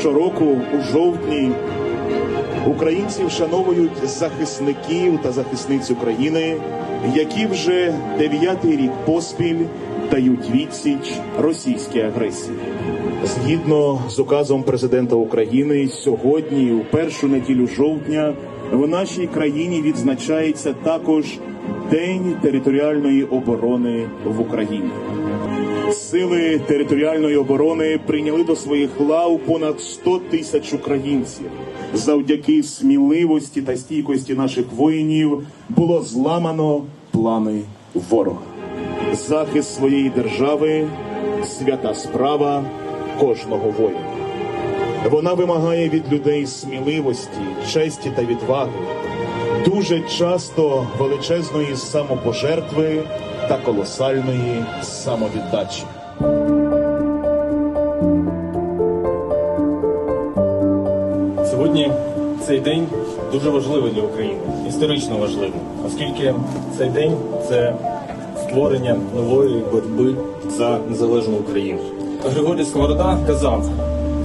Щороку у жовтні українці вшановують захисників та захисниць України, які вже дев'ятий рік поспіль дають відсіч російській агресії. Згідно з указом президента України, сьогодні, у першу неділю жовтня, в нашій країні відзначається також День територіальної оборони в Україні. Сили територіальної оборони прийняли до своїх лав понад 100 тисяч українців. Завдяки сміливості та стійкості наших воїнів було зламано плани ворога. Захист своєї держави свята справа кожного воїна. Вона вимагає від людей сміливості, честі та відваги, дуже часто величезної самопожертви та колосальної самовіддачі. Сьогодні цей день дуже важливий для України, історично важливий, оскільки цей день це створення нової боротьби за незалежну Україну. Григорій Сковорода казав: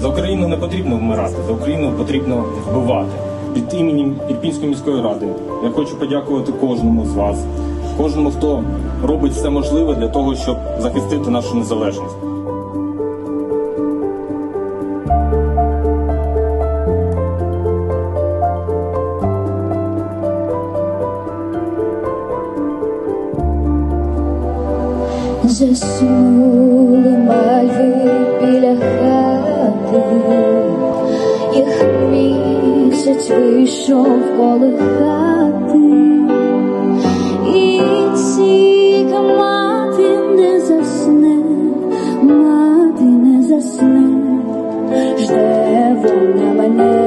за Україну не потрібно вмирати, за Україну потрібно вбивати. Від іменем Ірпінської міської ради я хочу подякувати кожному з вас, кожному, хто робить все можливе для того, щоб захистити нашу незалежність. Заснули мальви біля хати, їх місяць вийшов коло хати, жде вона мене